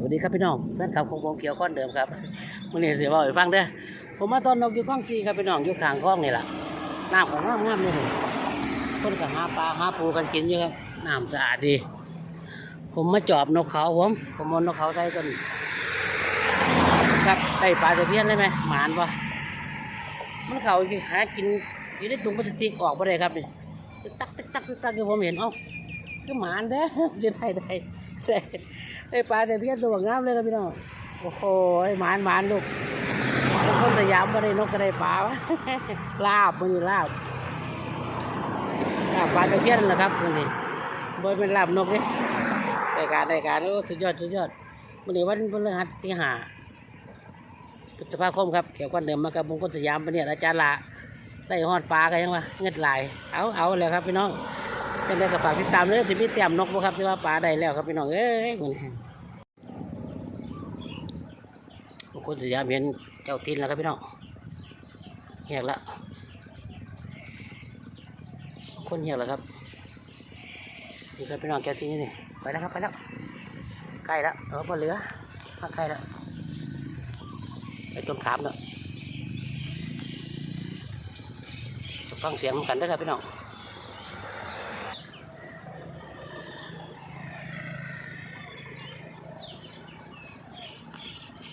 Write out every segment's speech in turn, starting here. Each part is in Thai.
สวัสดีครับพี่น้องแฟนคลับของผมเกี่ยวข้อนเดิมครับมื่อนี้เสียว่าให้ฟังเด้อผมมาตอนนกอยู่ข้องซีครับพี่น้องอยู่ข้างคลองนี่แหละน้ำก็งามงามเลยคนก็หาปลาหาปูกันกินอยู่ครับน้ำสะอาดดี ผมมาจอบนกเขาผมผมเอานกเขาใส่กันครับได้ปลาตะเพียนได้ไหมหมานปะมันเขาหากินอยู่ในถุงพลาสติกออกมาได้ครับนี่ตึกตักตึกตักตักที่ผมเห็นเอ้าก็หมานเด้อจะได้ได้ ได้ได้ปลาตะเพียนตัวงามเลยครับพี่น้องโอ้โหหมานหมานลูกเป็นคนสยามมาได้นกก็ได้ปลาวะลาบมันนี่ลาบลาบปลาตะเพียนนั่นแหละครับมันนี่บอยเป็นลาบนกเนี่ยรายการรายการโอ้สุดยอดสุดยอดมันนี่วันพฤหัสที่ห้าพฤษภาคมครับเกี่ยวกับเดิมมากับมงคลสยามมาเนี่ยอาจารย์ละได้ฮอดปลากันยังวะเงินไหลาย เอาเอาเลยครับพี่น้อง เป็นได้กับฝากติดตามเลยสิมีเตรียมนกบ่ครับที่ว่าปลาได้แล้วครับพี่น้องเอ้ยมันมงคลสยามเห็นเจ้าทินแล้วครับพี่น้องเหียกล้วคนเหียกแล้วครับนี่ครับพี่น้องแก้วทินนี่ไปแล้วครับไปแล้วใกล้แล้วเออพอเหลือพักใกล้แล้วไปต้นขามแล้วฟังเสียงมันกันด้วยครับพี่น้อง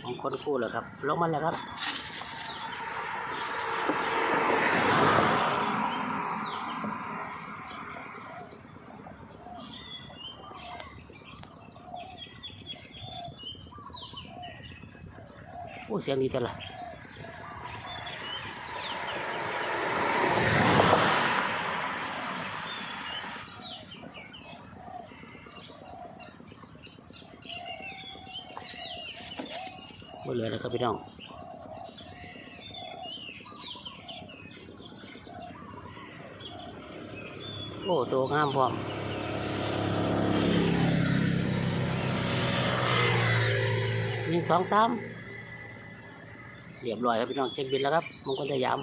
ผมคนคู่เหรอครับ ลงมาแล้วครับโอ้เสียงดีแต่ละ ไม่เหลือแล้วครับพี่น้องโอ้ตัวงามพร้อมหนึ่งสองสามเรียบร้อยครับพี่น้องเช็คบินแล้วครับมงคลสยาม